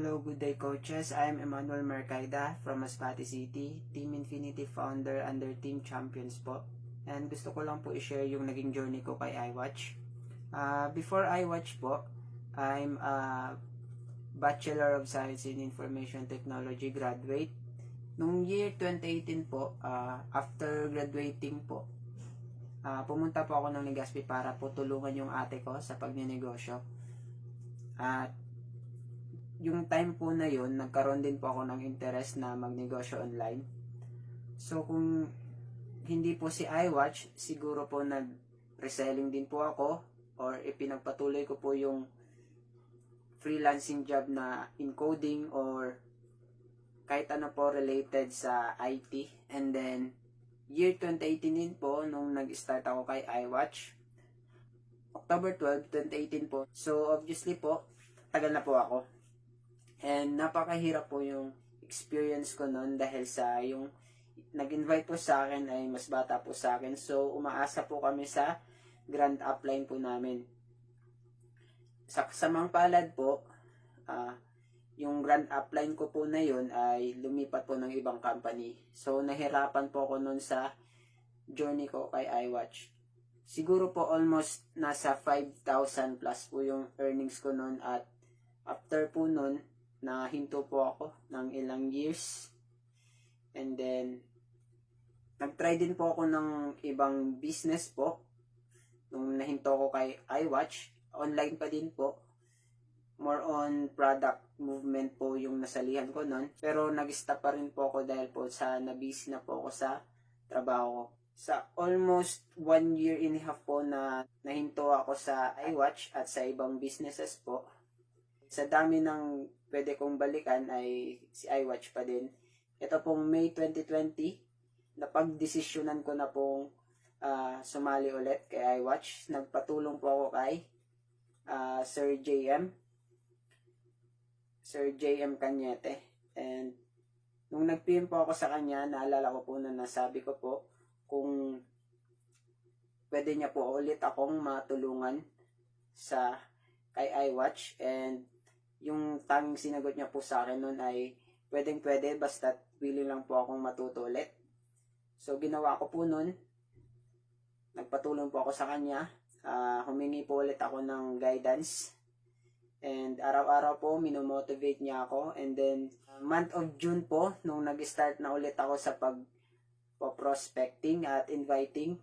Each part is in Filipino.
Hello, good day coaches. I'm Emmanuel Mercaida from Masbate City, Team Infinity founder under Team Champions po. And gusto ko lang po i-share yung naging journey ko kay iWatch. Uh, before iWatch po, I'm a Bachelor of Science in Information Technology graduate. Nung year 2018 po, uh, after graduating po, uh, pumunta po ako ng Legazpi para po tulungan yung ate ko sa pagninegosyo. At yung time po na yun, nagkaroon din po ako ng interest na magnegosyo online. So, kung hindi po si iWatch, siguro po nag-reselling din po ako or ipinagpatuloy ko po yung freelancing job na encoding or kahit ano po related sa IT. And then, year 2018 din po, nung nag-start ako kay iWatch, October 12, 2018 po. So, obviously po, tagal na po ako. And napakahirap po yung experience ko noon dahil sa yung nag-invite po sa akin ay mas bata po sa akin. So, umaasa po kami sa grand upline po namin. Sa kasamang palad po, ah, yung grand upline ko po na yun ay lumipat po ng ibang company. So, nahirapan po ako noon sa journey ko kay iWatch. Siguro po almost nasa 5,000 plus po yung earnings ko noon at after po noon, nahinto po ako ng ilang years. And then, nag-try din po ako ng ibang business po. Nung nahinto ko kay iWatch, online pa din po. More on product movement po yung nasalihan ko nun. Pero nag-stop pa rin po ako dahil po sa nabisi na po ako sa trabaho ko. Sa almost one year and a half po na nahinto ako sa iWatch at sa ibang businesses po, sa dami ng pwede kong balikan ay si iWatch pa din. Ito pong May 2020, napagdesisyonan ko na pong ah, sumali ulit kay iWatch. Nagpatulong po ako kay ah, Sir JM. Sir JM Cañete. And nung nag-PM po ako sa kanya, naalala ko po na nasabi ko po kung pwede niya po ulit akong matulungan sa kay iWatch and yung tanging sinagot niya po sa akin noon ay pwedeng pwede basta willing lang po akong matuto ulit. So ginawa ko po noon, nagpatulong po ako sa kanya, Ah, humingi po ulit ako ng guidance. And araw-araw po minomotivate niya ako. And then uh, month of June po nung nag-start na ulit ako sa pag prospecting at inviting.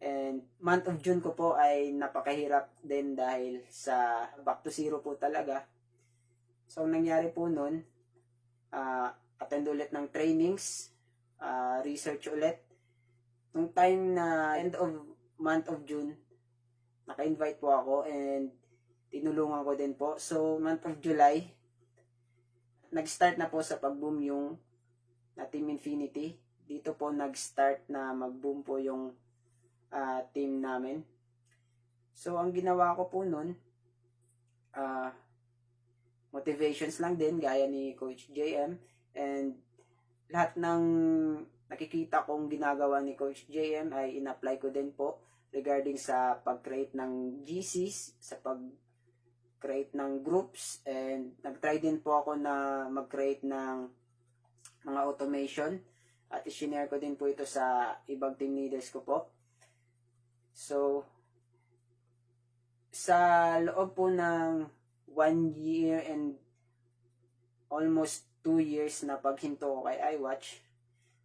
And month of June ko po ay napakahirap din dahil sa back to zero po talaga So, ang nangyari po nun, ah, attend ulit ng trainings, ah, research ulit. Nung time na end of month of June, naka-invite po ako and tinulungan ko din po. So, month of July, nag-start na po sa pag-boom yung na Team Infinity. Dito po nag-start na mag-boom po yung ah, team namin. So, ang ginawa ko po nun, ah, motivations lang din gaya ni Coach JM and lahat ng nakikita kong ginagawa ni Coach JM ay in-apply ko din po regarding sa pag-create ng GCs, sa pag-create ng groups. And nag-try din po ako na mag-create ng mga automation. At i-share ko din po ito sa ibang team leaders ko po. So, sa loob po ng one year and almost two years na paghinto ko kay iWatch,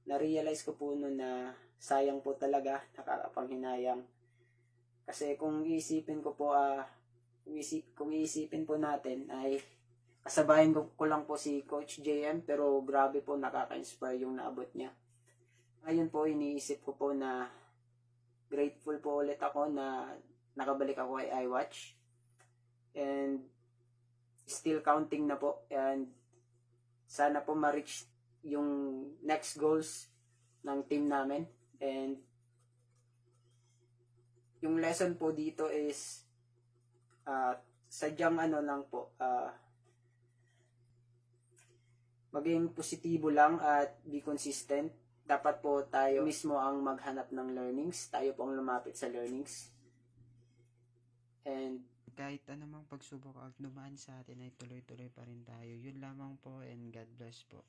na-realize ko po noon na sayang po talaga, nakakapanghinayang. Kasi kung isipin ko po, ah, kung, isip, kung isipin po natin ay kasabayan ko, ko lang po si Coach JM pero grabe po nakaka-inspire yung naabot niya. Ngayon po iniisip ko po na grateful po ulit ako na nakabalik ako kay iWatch. And still counting na po. And sana po ma-reach yung next goals ng team namin. And yung lesson po dito is uh, sadyang ano lang po uh, maging positibo lang at be consistent. Dapat po tayo mismo ang maghanap ng learnings. Tayo po ang lumapit sa learnings. And Kahit anumang pagsubok ang dumaan sa atin ay tuloy-tuloy pa rin tayo. Yun lamang po and God bless po.